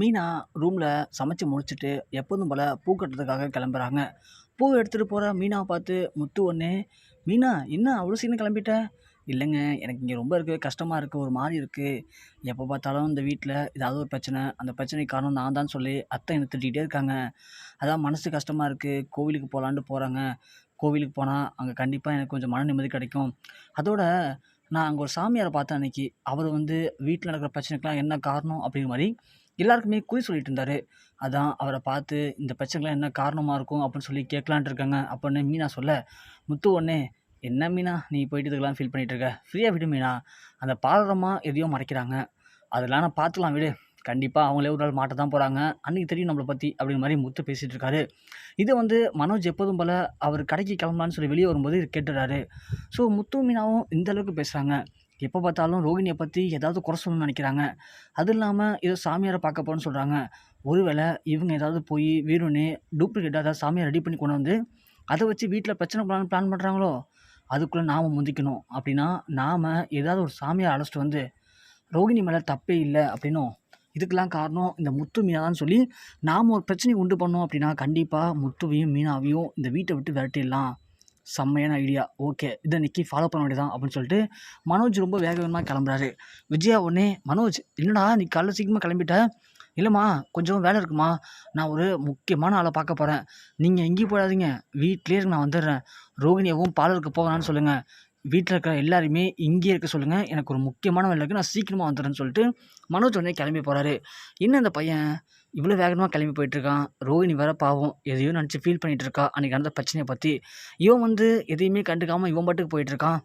மீனா ரூமில் சமைச்சு முடிச்சுட்டு எப்போதும் போல் பூ கட்டுறதுக்காக கிளம்புறாங்க. பூ எடுத்துகிட்டு போகிற மீனாவை பார்த்து முத்து ஒன்று மீனா என்ன அவ்வளோ சீக்கிரம் கிளம்பிட்ட? இல்லைங்க எனக்கு இங்கே ரொம்ப இருக்குது கஷ்டமாக இருக்குது ஒரு மாதிரி இருக்குது எப்போ பார்த்தாலும் இந்த வீட்டில் ஏதாவது ஒரு பிரச்சனை அந்த பிரச்சனைக்கு காரணம் நான் தான் சொல்லி அத்தை என்னை திட்டிகிட்டே இருக்காங்க. அதான் மனசு கஷ்டமாக இருக்குது கோவிலுக்கு போகலான்ட்டு போகிறாங்க கோவிலுக்கு போனால் அங்கே கண்டிப்பாக எனக்கு கொஞ்சம் மன நிம்மதி கிடைக்கும். அதோட நான் அங்கே ஒரு சாமியாரை பார்த்தேன் அன்னைக்கு. அவர் வந்து வீட்டில் நடக்கிற பிரச்சனைக்கெலாம் என்ன காரணம்? அப்படிங்கிற மாதிரி எல்லாருக்குமே குறி சொல்லிட்டு இருந்தார் அதான் அவரை பார்த்து இந்த பிரச்சனைக்கெலாம் என்ன காரணமாக இருக்கும்? அப்படின்னு சொல்லி கேட்கலான்ட்டு இருக்காங்க. அப்படின்னு மீனா சொல்ல முத்து ஒன்னே என்ன மீனா நீ போயிட்டு இதுக்கெல்லாம் ஃபீல் பண்ணிகிட்டு இருக்க? ஃப்ரீயாக விடு மீனா. அந்த பாரதமாக எதையோ மறைக்கிறாங்க. அதெல்லாம் நான் பார்த்துக்கலாம் விடு. கண்டிப்பாக அவங்களே ஒரு நாள் மாட்ட தான் போகிறாங்க அன்றைக்கி தெரியும் நம்மளை பற்றி அப்படிங்கிற மாதிரி முத்து பேசிகிட்டு இருக்காரு. இதை வந்து மனோஜ் எப்போதும் போல் அவர் கடைக்கு கிளம்பலான்னு சொல்லி வெளியே வரும்போது கேட்டுறாரு. ஸோ முத்து மீனாவும் இந்த அளவுக்கு பேசுகிறாங்க எப்போ பார்த்தாலும் ரோகிணியை பற்றி ஏதாவது குறை சொல்லணும்னு நினைக்கிறாங்க. அது இல்லாமல் ஏதோ சாமியாரை பார்க்க போகிறேன்னு சொல்கிறாங்க ஒருவேளை இவங்க ஏதாவது போய் வீடுனே டூப்ளிகேட்டாக ஏதாவது சாமியார் ரெடி பண்ணி கொண்டு வந்து அதை வச்சு வீட்டில் பிரச்சனை பண்ணலான்னு பிளான் பண்ணுறாங்களோ அதுக்குள்ளே நாம் முந்திக்கணும். அப்படின்னா நாம் ஏதாவது ஒரு சாமியார் அழைச்சிட்டு வந்து ரோகிணி மேலே தப்பே இல்லை அப்படின்னும். இதுக்கெல்லாம் காரணம் இந்த முத்து மீனான்னு சொல்லி நாம் ஒரு பிரச்சனையை உண்டு பண்ணோம் அப்படின்னா கண்டிப்பாக முத்துவையும் மீனாவையும் இந்த வீட்டை விட்டு விரட்டிடலாம். செம்மையான ஐடியா ஓகே இதை நிக்கி ஃபாலோ பண்ண வேண்டியதான் அப்படின்னு சொல்லிட்டு மனோஜ் ரொம்ப வேக வேகமாக கிளம்புறாரு. விஜயா உடனே மனோஜ் என்னடா நீ காலைல சீக்கிரமாக கிளம்பிட்ட? இல்லைம்மா கொஞ்சம் வேலை இருக்குமா? நான் ஒரு முக்கியமான ஆளை பார்க்க போகிறேன் நீங்கள் எங்கேயும் போயிடாதீங்க வீட்டிலே இருக்கு நான் வந்துடுறேன். ரோகிணியாகவும் பார்லருக்கு போகலான்னு சொல்லுங்கள் வீட்டில் இருக்கிற எல்லாருமே இங்கேயே இருக்க சொல்லுங்கள் எனக்கு ஒரு முக்கியமான வேலை இருக்குது நான் சீக்கிரமாக வந்துடுறேன்னு சொல்லிட்டு மனோஜ் உடனே கிளம்பி போகிறாரு என்ன இந்த பையன்? இவ்வளோ வேகமாக கிளம்பி போயிட்டுருக்கான். ரோஹிணி வேற பாவம். எதையோ நினச்சி ஃபீல் பண்ணிகிட்டு இருக்கா அன்றைக்கி நடந்த பிரச்சனையை பற்றி இவன் வந்து எதையுமே கண்டுக்காமல் இவன் பாட்டுக்கு போயிட்டுருக்கான்.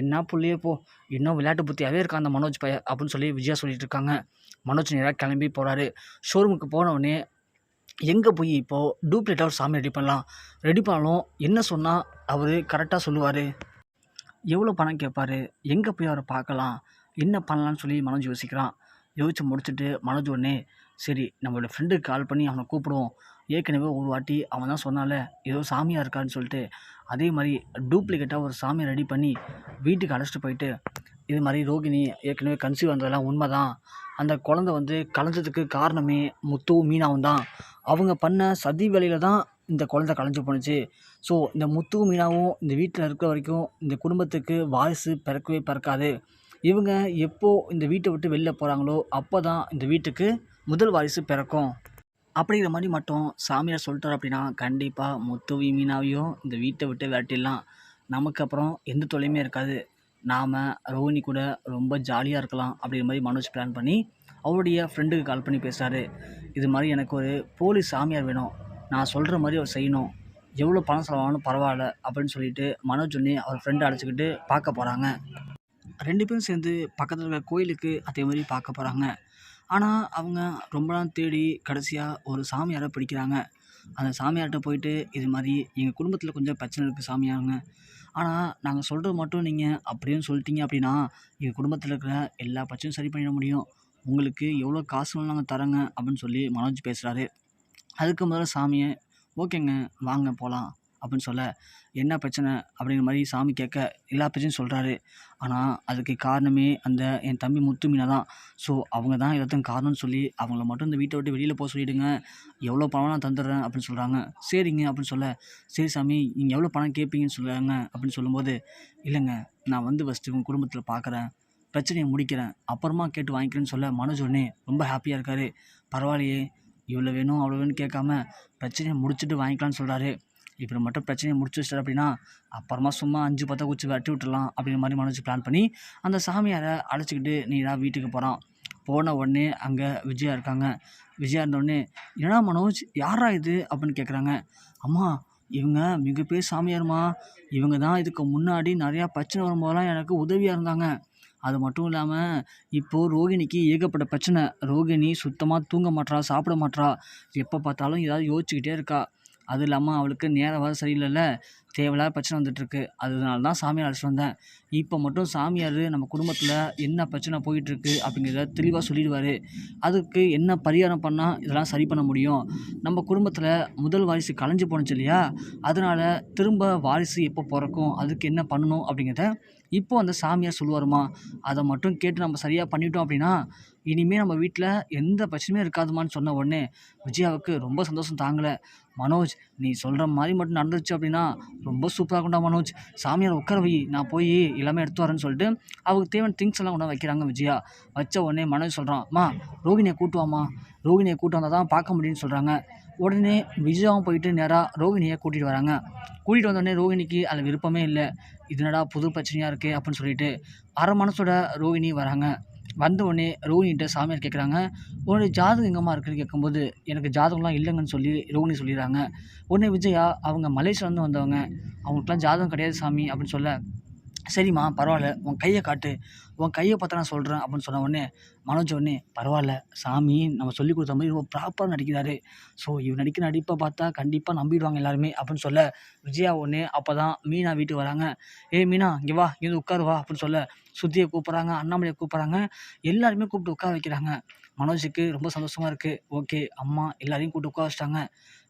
என்ன புள்ளையே போ. இன்னும் விளையாட்டு புத்தியாகவே இருக்கான் அந்த மனோஜ் பைய. அப்படின்னு சொல்லி விஜயா சொல்லிட்டு இருக்காங்க. மனோஜ் நேராக கிளம்பி போகிறாரு ஷோரூமுக்கு போனவுடனே எங்கே போய் இப்போது டூப்ளிகேட்டாக ஒரு சாமி ரெடி பண்ணலாம். ரெடி பண்ணாலும் என்ன சொன்னால் அவர் கரெக்டாக சொல்லுவார். எவ்வளோ பணம் கேட்பார் எங்கே போய் அவரை பார்க்கலாம்? என்ன பண்ணலான்னு சொல்லி மனோஜ் யோசிக்கிறான். யோசித்து முடிச்சுட்டு மனோஜ் உடனே சரி நம்மளோட ஃப்ரெண்டுக்கு கால் பண்ணி அவனை கூப்பிடுவோம். ஏற்கனவே ஒரு வாட்டி அவன் தான் சொன்னால ஏதோ சாமியாக இருக்கான்னு சொல்லிட்டு. அதே மாதிரி டூப்ளிகேட்டாக ஒரு சாமியை ரெடி பண்ணி வீட்டுக்கு அழைச்சிட்டு போயிட்டு இது மாதிரி ரோகிணி ஏற்கனவே கன்சீவ் வந்ததெல்லாம் உண்மை தான் அந்த குழந்த வந்து கலைஞ்சதுக்கு காரணமே முத்துவும் மீனாவும் தான். அவங்க பண்ண சதி வேலையில் தான் இந்த குழந்த கலைஞ்சு போணுச்சு. ஸோ இந்த முத்துவும் மீனாவும் இந்த வீட்டில் இருக்கிற வரைக்கும் இந்த குடும்பத்துக்கு வாரிசு பிறக்கவே பிறக்காது. இவங்க எப்போது இந்த வீட்டை விட்டு வெளில போகிறாங்களோ அப்போ தான் இந்த வீட்டுக்கு முதல் வாரிசு பிறக்கும். அப்படிங்கிற மாதிரி மட்டும் சாமியார் சொல்லிட்டார் அப்படின்னா கண்டிப்பாக முத்துவையும் மீனாவையும் இந்த வீட்டை விட்டு விரட்டிடலாம். நமக்கு அப்புறம் எந்த தொல்லையுமே இருக்காது. நாம் ரோஹினி கூட ரொம்ப ஜாலியாக இருக்கலாம் அப்படிங்கிற மாதிரி மனோஜ் பிளான் பண்ணி அவருடைய ஃப்ரெண்டுக்கு கால் பண்ணி பேசுகிறாரு இது மாதிரி எனக்கு ஒரு போலீஸ் சாமியார் வேணும். நான் சொல்கிற மாதிரி அவர் செய்யணும். எவ்வளோ பணம் செலவாகணும் பரவாயில்ல அப்படின்னு சொல்லிட்டு மனோஜ் ஒன்று அவர் ஃப்ரெண்டை அழைச்சிக்கிட்டு பார்க்க போகிறாங்க ரெண்டு பேரும் சேர்ந்து பக்கத்தில் இருக்கிற கோயிலுக்கு அதே மாதிரி பார்க்க போகிறாங்க ஆனால் அவங்க ரொம்ப நாள் தேடி கடைசியாக ஒரு சாமியாரை பிடிக்கிறாங்க. அந்த சாமியார்கிட்ட போயிட்டு இது மாதிரி எங்கள் குடும்பத்தில் கொஞ்சம் பிரச்சனை இருக்குது சாமியாருங்க. ஆனால் நாங்கள் சொல்கிறது மட்டும் நீங்கள் அப்படின்னு சொல்லிட்டீங்க அப்படின்னா எங்கள் குடும்பத்தில் இருக்கிற எல்லா பிரச்சனையும் சரி பண்ணிட முடியும். உங்களுக்கு எவ்வளோ காசு நாங்கள் தரோங்க அப்படின்னு சொல்லி மனோஜ் பேசுகிறாரு அதுக்கு முதல்ல சாமியை ஓகேங்க வாங்க போகலாம் அப்படின்னு சொல்ல என்ன பிரச்சனை? அப்படிங்கிற மாதிரி சாமி கேட்க எல்லா பிரச்சனையும் சொல்கிறாரு ஆனால் அதுக்கு காரணமே அந்த என் தம்பி முத்துமீனா தான். ஸோ அவங்க தான் எல்லாத்துக்கும் காரணம்னு சொல்லி அவங்கள மட்டும் இந்த வீட்டை விட்டு வெளியில் போக சொல்லிவிடுங்க எவ்வளோ பணம் நான் தந்துடுறேன் அப்படின்னு சொல்கிறாங்க சரிங்க அப்படின்னு சொல்ல சரி சாமி நீங்கள் எவ்வளோ பணம் கேட்பீங்கன்னு சொல்லுறாங்க அப்படின்னு சொல்லும்போது இல்லைங்க நான் வந்து ஃபஸ்ட்டு உங்கள் குடும்பத்தில் பார்க்குறேன் பிரச்சனையை முடிக்கிறேன். அப்புறமா கேட்டு வாங்கிக்கிறேன்னு சொல்ல மனோஜ் உடனே ரொம்ப ஹாப்பியாக இருக்கார். பரவாயில்லையே இவ்வளோ வேணும் அவ்வளோ வேணும்னு கேட்காம பிரச்சனையை முடிச்சுட்டு வாங்கிக்கலான்னு சொல்கிறாரு இப்படி மட்டும் பிரச்சனையை முடிச்சு வச்சிட்டாரு அப்படின்னா அப்புறமா சும்மா அஞ்சு பத்தா குச்சி வெட்டி விட்டுலாம் அப்படிங்கிற மாதிரி மனோஜ் பிளான் பண்ணி அந்த சாமியாரை அழைச்சிக்கிட்டு நீடா வீட்டுக்கு போகிறான் போன உடனே அங்கே விஜயா இருக்காங்க. விஜயா இருந்தோடனே என்னடா மனோஜ் யாரா இது? அப்படின்னு கேட்குறாங்க அம்மா இவங்க மிகப்பெரிய சாமியாருமா. இவங்க தான் இதுக்கு முன்னாடி நிறையா பிரச்சனை வரும்போதெல்லாம் எனக்கு உதவியாக இருந்தாங்க. அது மட்டும் இல்லாமல் இப்போது ரோகிணிக்கு ஏகப்பட்ட பிரச்சனை. ரோகிணி சுத்தமாக தூங்க மாட்டா சாப்பிட மாட்றா. எப்போ பார்த்தாலும் ஏதாவது யோசிச்சுக்கிட்டே இருக்கா. அது இல்லாமல் அவளுக்கு நேரம் வர சரியில்லைல்ல. தேவையில்லாத பிரச்சனை வந்துட்டுருக்கு. அதனால தான் சாமியார் அழைச்சிட்டு வந்தேன். இப்போ மட்டும் சாமியார் நம்ம குடும்பத்தில் என்ன பிரச்சனை போயிட்டுருக்கு அப்படிங்கிறத தெளிவாக சொல்லிடுவார். அதுக்கு என்ன பரிகாரம் பண்ணால் இதெல்லாம் சரி பண்ண முடியும்? நம்ம குடும்பத்தில் முதல் வாரிசு கலைஞ்சு போணுச்சு இல்லையா? அதனால் திரும்ப வாரிசு எப்போ பிறக்கும்? அதுக்கு என்ன பண்ணணும் அப்படிங்கிறத இப்போ அந்த சாமியார் சொல்லுவாருமா. அதை மட்டும் கேட்டு நம்ம சரியாக பண்ணிட்டோம் அப்படின்னா இனிமேல் நம்ம வீட்டில் எந்த பிரச்சனையும் இருக்காதுமான்னு சொன்ன உடனே விஜயாவுக்கு ரொம்ப சந்தோஷம் தாங்கலை. மனோஜ் நீ சொல்கிற மாதிரி மட்டும் நடந்துச்சு அப்படின்னா ரொம்ப சூப்பராக இருக்கும்டா மனோஜ். சாமியார் உட்கார வை நான் போய் எல்லாமே எடுத்து வரேன்னு சொல்லிட்டு அவருக்கு தேவையான திங்ஸ் எல்லாம் கொண்டு வைக்கிறாங்க விஜயா. வச்ச உடனே மனோஜ் சொல்கிறான் அம்மா ரோகிணியை கூட்டுவாம்மா ரோகிணியை கூட்டு வந்தால் தான் பார்க்க முடியும்னு சொல்கிறாங்க உடனே விஜயாவும் போயிட்டு நேராக ரோகிணியை கூட்டிகிட்டு வராங்க. கூட்டிகிட்டு வந்தோடனே ரோகிணிக்கு அதில் விருப்பமே இல்லை. இதுனடா புது பிரச்சனையாக இருக்குது அப்படின்னு சொல்லிட்டு அரை மனசோட ரோகிணி வராங்க. வந்த உடனே ரோகிணிகிட்ட சாமியார் கேட்குறாங்க உன்னுடைய ஜாதகம் எங்கம்மா இருக்குன்னு கேட்கும்போது எனக்கு ஜாதகம்லாம் இல்லைங்கன்னு சொல்லி ரோகிணி சொல்லிடுறாங்க. உடனே விஜயா அவங்க மலேசியாவிலேருந்து வந்தவங்க. அவங்களுக்குலாம் ஜாதகம் கிடையாது சாமி அப்படின்னு சொல்ல சரிம்மா பரவாயில்ல. உன் கையை காட்டு. உன் கையை பார்த்தா நான் சொல்கிறேன் அப்படின்னு சொன்ன உடனே மனோஜ் உடனே பரவாயில்ல சாமி நம்ம சொல்லி கொடுத்த மாதிரி ரொம்ப ப்ராப்பராக நடிக்கிறாரு. ஸோ இவர் நடிக்கிற நடிப்பை பார்த்தா கண்டிப்பாக நம்பிடுவாங்க எல்லாருமே அப்படின்னு சொல்ல விஜயா உடனே அப்போ தான் மீனா வீட்டுக்கு வராங்க. ஏய் மீனா இங்கே வா இங்கே உட்காரு வா அப்படின்னு சொல்ல சுத்தியை கூப்பிட்றாங்க அண்ணாமலையை கூப்பிட்றாங்க. எல்லாருமே கூப்பிட்டு உட்கார வைக்கிறாங்க. மனோஜுக்கு ரொம்ப சந்தோஷமாக இருக்குது ஓகே அம்மா எல்லாரையும் கூப்பிட்டு உட்கார வச்சிட்டாங்க.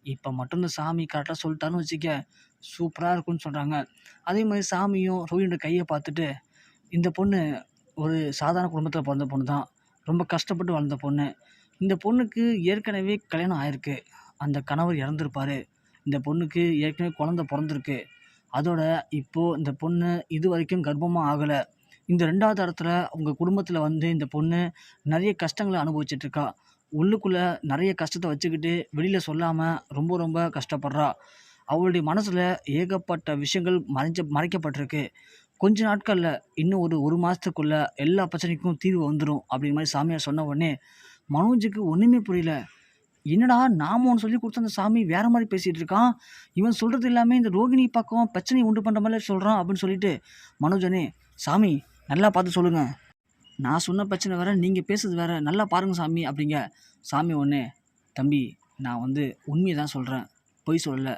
இப்போ மட்டும் இந்த சாமி கரெக்டாக சொல்லிட்டான்னு வச்சுக்க சூப்பராக இருக்கும்னு சொல்கிறாங்க அதே மாதிரி சாமியும் ரோஹினோட கையை பார்த்துட்டு இந்த பொண்ணு ஒரு சாதாரண குடும்பத்தில் பிறந்த பொண்ணு தான் ரொம்ப கஷ்டப்பட்டு வளர்ந்த பொண்ணு. இந்த பொண்ணுக்கு ஏற்கனவே கல்யாணம் ஆயிருக்கு. அந்த கணவர் இறந்துருப்பார். இந்த பொண்ணுக்கு ஏற்கனவே குழந்த பிறந்திருக்கு. அதோட இப்போது இந்த பொண்ணு இது வரைக்கும் கர்ப்பமாக ஆகலை. இந்த ரெண்டாவது இடத்துல உங்கள் குடும்பத்தில் வந்து இந்த பொண்ணு நிறைய கஷ்டங்களை அனுபவிச்சிட்ருக்கா உள்ளுக்குள்ளே நிறைய கஷ்டத்தை வச்சுக்கிட்டு வெளியில் சொல்லாமல் ரொம்ப ரொம்ப கஷ்டப்படுறா. அவளுடைய மனசில் ஏகப்பட்ட விஷயங்கள் மறைஞ்ச மறைக்கப்பட்டிருக்கு. கொஞ்ச நாட்களில் இன்னும் ஒரு ஒரு மாதத்துக்குள்ளே எல்லா பிரச்சனைக்கும் தீர்வு வந்துடும் அப்படிங்கிற மாதிரி சாமியார் சொன்ன உடனே மனோஜுக்கு ஒன்றுமே புரியல. என்னடா நாம ஒன்று சொல்லி கொடுத்த அந்த சாமி வேற மாதிரி பேசிகிட்டு இருக்கான்? இவன் சொல்கிறது எல்லாமே இந்த ரோகிணி பக்கம் பிரச்சனை உண்டு பண்ணுற மாதிரி சொல்கிறான் அப்படின்னு சொல்லிட்டு மனோஜனே சாமி நல்லா பார்த்து சொல்லுங்கள் நான் சொன்ன பிரச்சனை வேறு நீங்கள் பேசுறது வேறு நல்லா பாருங்கள் சாமி அப்படிங்க. சாமி ஒன்று தம்பி நான் வந்து உண்மையை தான் சொல்கிறேன் பொய் சொல்லலை.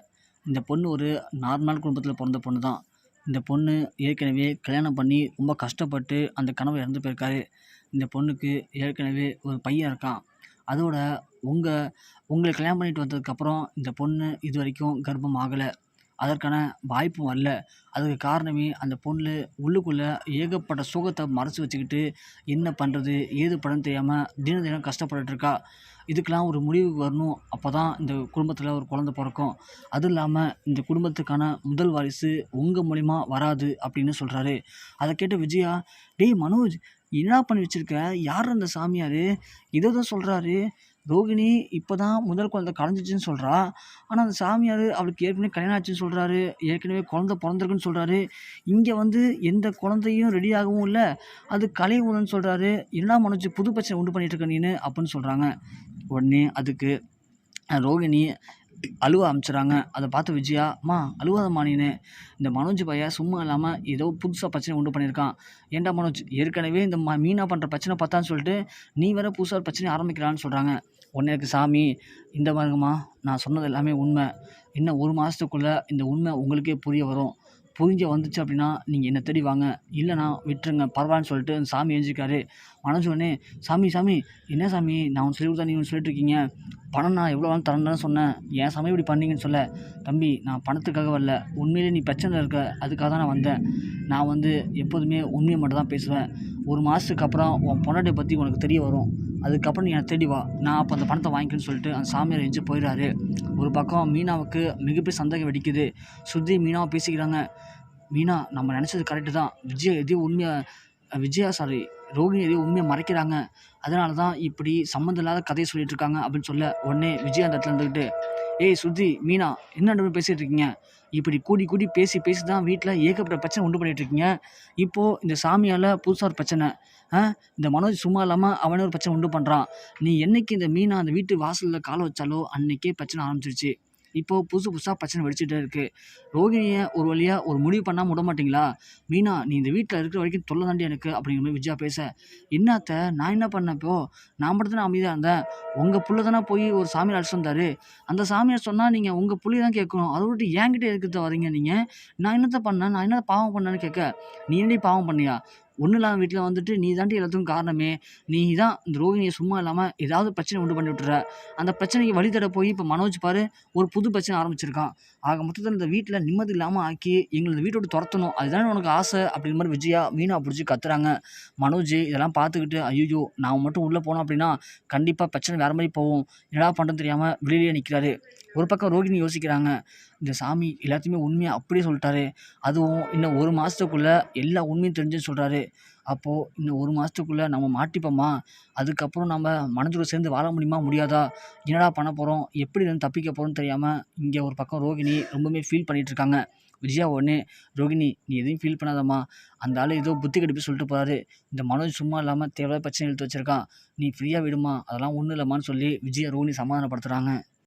இந்த பொண்ணு ஒரு நார்மல் குடும்பத்தில் பிறந்த பொண்ணு தான். இந்த பொண்ணு ஏற்கனவே கல்யாணம் பண்ணி ரொம்ப கஷ்டப்பட்டு அந்த கனவை இறந்து போயிருக்காரு. இந்த பொண்ணுக்கு ஏற்கனவே ஒரு பையன் இருக்கான். அதோட உங்கள் உங்களை கல்யாணம் பண்ணிட்டு வந்ததுக்கப்புறம் இந்த பொண்ணு இது வரைக்கும் கர்ப்பம் ஆகலை. அதற்கான வாய்ப்பும் வரல. அதுக்கு காரணமே அந்த பொண்ணு உள்ளுக்குள்ளே ஏகப்பட்ட சுகத்தை மறைச்சி வச்சுக்கிட்டு என்ன பண்ணுறது ஏது பண்ணுறதுன்னு தெரியாமல் தினம் தினம் கஷ்டப்பட்டுருக்கா இதுக்கெலாம் ஒரு முடிவு வரணும். அப்போ தான் இந்த குடும்பத்தில் ஒரு குழந்த பிறக்கும். அதுவும் இல்லாமல் இந்த குடும்பத்துக்கான முதல் வாரிசு உங்கள் மூலிமா வராது அப்படின்னு சொல்கிறாரு அதை கேட்ட விஜயா டேய் மனோஜ் என்ன பண்ணி வச்சுருக்க? யார் அந்த சாமியார்? இதை தான் சொல்கிறாரு ரோகிணி இப்போ தான் முதல் குழந்தை கலைஞ்சிச்சின்னு சொல்கிறா ஆனால் அந்த சாமியார் அவளுக்கு ஏற்கனவே கல்யாணம் ஆச்சுன்னு சொல்கிறாரு ஏற்கனவே குழந்த பிறந்திருக்குன்னு சொல்கிறாரு இங்கே வந்து எந்த குழந்தையும் ரெடி ஆகவும் இல்லை. அது கலை கலையுலன்னு சொல்கிறாரு என்ன மனோஜ் புது பிரச்சனை உண்டு பண்ணிட்டு இருக்க நீனு? அப்படின்னு சொல்கிறாங்க உடனே அதுக்கு ரோகிணி அழுவ ஆரம்பிச்சிடுறாங்க அதை பார்த்து விஜயா அம்மா அழுவாதம்மா நீனு. இந்த மனோஜ் பையன் சும்மா இல்லாமல் ஏதோ புதுசாக பிரச்சனை உண்டு பண்ணியிருக்கான். ஏன்டா மனோஜ் ஏற்கனவே இந்த ம மீனா பண்ணுற பிரச்சனை பார்த்தான்னு சொல்லிட்டு நீ வேற புதுசாக ஒரு பிரச்சனை ஆரம்பிக்கிறான்னு சொல்கிறாங்க உடனே எனக்கு சாமி இந்த மாதிரிங்கம்மா நான் சொன்னது எல்லாமே உண்மை. இன்னும் ஒரு மாதத்துக்குள்ளே இந்த உண்மை உங்களுக்கே புரிய வரும். புரிஞ்ச வந்துச்சு அப்படின்னா நீங்கள் என்னை தேடி வாங்க. இல்லைனா விட்டுருங்க பரவாயில்லன்னு சொல்லிட்டு அந்த சாமி எழுஞ்சிக்காரு மனசு உடனே சாமி சாமி என்ன சாமி நான் ஒன்று சொல்லி கொடுத்தா நீங்கள் சொல்லிட்டு இருக்கீங்க பணம் நான் எவ்வளோ வேணும் தரேன்னு சொன்னேன். ஏன் சாமி இப்படி பண்ணீங்கன்னு சொல்ல. தம்பி நான் பணத்துக்காக வரல. உண்மையிலே நீ பிரச்சனை இருக்க. அதுக்காக தான் நான் வந்தேன். நான் வந்து எப்போதுமே உண்மையை மட்டும் தான் பேசுவேன். ஒரு மாதத்துக்கு அப்புறம் உன் பொண்டாட்டியை பற்றி உனக்கு தெரிய வரும். அதுக்கப்புறம் நீ என்னை தேடி வா. நான் அப்போ அந்த பணத்தை வாங்கிக்கணும்னு சொல்லிட்டு அந்த சாமியார் எஞ்சி போயிடுறாரு. ஒரு பக்கம் மீனாவுக்கு மிகப்பெரிய சந்தேகம் வெடிக்குது. சுத்தி மீனாவை பேசிக்கிறாங்க. மீனா நம்ம நினச்சது கரெக்டு தான். விஜய் எதையும் உண்மையாக விஜயா சாரி ரோகிணி எதையும் உண்மையை மறைக்கிறாங்க. அதனால தான் இப்படி சம்மந்தம் இல்லாத கதையை சொல்லிட்டு இருக்காங்க அப்படின்னு சொல்ல உடனே விஜய் அந்த இடத்துல இருந்துக்கிட்டு ஏய் சுருதி மீனா என்ன பேசிகிட்டு இருக்கீங்க? இப்படி கூடி கூடி பேசி பேசி தான் வீட்டில் ஏகப்பட்ட பிரச்சனை உண்டு பண்ணிகிட்டு இருக்கீங்க. இப்போது இந்த சாமியால் புதுசாக ஒரு பிரச்சனை. ஆ இந்த மனோஜ் சும்மா இல்லாமல் அவனே ஒரு பிரச்சனை உண்டு பண்ணுறான் நீ என்னைக்கு இந்த மீனா அந்த வீட்டு வாசலில் காலை வச்சாலோ அன்றைக்கே பிரச்சனை ஆரம்பிச்சிருச்சு. இப்போ புதுசு புதுசாக பிரச்சனை வெடிச்சிட்டே இருக்குது ரோகிணியை ஒரு வழியாக ஒரு முடிவு பண்ணாமல் விட மாட்டீங்களா? மீனா நீ இந்த வீட்டில் இருக்கிற வரைக்கும் தொல்லை தாண்டி எனக்கு அப்படிங்கிற மாதிரி விஜயா பேச. என்னத்த நான் என்ன பண்ணேன் இப்போ? நான் மட்டும் தான் அமைதியாக இருந்தேன். உங்கள் புள்ள தானே போய் ஒரு சாமியார் அழைச்சிட்டு வந்தார். அந்த சாமியார் சொன்னால் நீங்கள் உங்கள் புள்ளி தான் கேட்கணும். அதை விட்டு என்கிட்ட இருக்கிறத வரீங்க நீங்கள் நான் என்னத்தை பண்ணேன்? நான் என்ன பாவம் பண்ணேன்னு கேட்க. நீ என்னடி பாவம் பண்ணியா? ஒன்றும் இல்லாமல் வீட்டில் வந்துட்டு நீ தாண்டி எல்லாத்துக்கும் காரணமே நீ தான் இந்த ரோகிணியை சும்மா இல்லாமல் ஏதாவது பிரச்சனை உண்டு பண்ணி விட்டுற அந்த பிரச்சனைக்கு வழி தட போய் இப்போ மனோஜ் பாரு ஒரு புது பிரச்சனை ஆரம்பிச்சிருக்கான். ஆக மொத்தத்தில் இந்த வீட்டில் நிம்மதி இல்லாமல் ஆக்கி எங்களை இந்த வீட்டை விட்டு துரத்தணும். அதுதானே உனக்கு ஆசை அப்படிங்கிற மாதிரி விஜயா மீனா பிடிச்சி கத்துறாங்க. மனோஜ் இதெல்லாம் பார்த்துக்கிட்டு ஐயோ நான் மட்டும் உள்ளே போனோம் அப்படின்னா கண்டிப்பாக பிரச்சனை வேறு மாதிரி போகும். என்னடா பண்ணுறது தெரியாமல் வெளியிலேயே நிற்கிறாரு ஒரு பக்கம் ரோகிணி யோசிக்கிறாங்க இந்த சாமி எல்லாத்தையுமே உண்மையாக அப்படியே சொல்லிட்டாரு. அதுவும் இன்னும் ஒரு மாதத்துக்குள்ளே எல்லா உண்மையும் தெரிஞ்சுன்னு சொல்கிறாரு அப்போது இன்னும் ஒரு மாதத்துக்குள்ளே நம்ம மாட்டிப்போமா? அதுக்கப்புறம் நம்ம மனதோட சேர்ந்து வாழ முடியுமா? முடியாதா? என்னடா பண்ண போகிறோம் எப்படி இருந்து தப்பிக்க போகிறோம்னு தெரியாமல் இங்கே ஒரு பக்கம் ரோகிணி ரொம்பவுமே ஃபீல் பண்ணிகிட்டு இருக்காங்க. விஜயா உடனே ரோகிணி நீ எதையும் ஃபீல் பண்ணாதம்மா. அந்த ஆள் ஏதோ புத்தி கடிப்பு சொல்லிட்டு போகிறாரு இந்த மனோஜ் சும்மா இல்லாமல் தேவையான பிரச்சனை எடுத்து வச்சுருக்கான். நீ ஃப்ரீயாக விடுமா? அதெல்லாம் ஒன்றும் இல்லைம்மான்னு சொல்லி விஜயா ரோகிணி சமாதானப்படுத்துகிறாங்க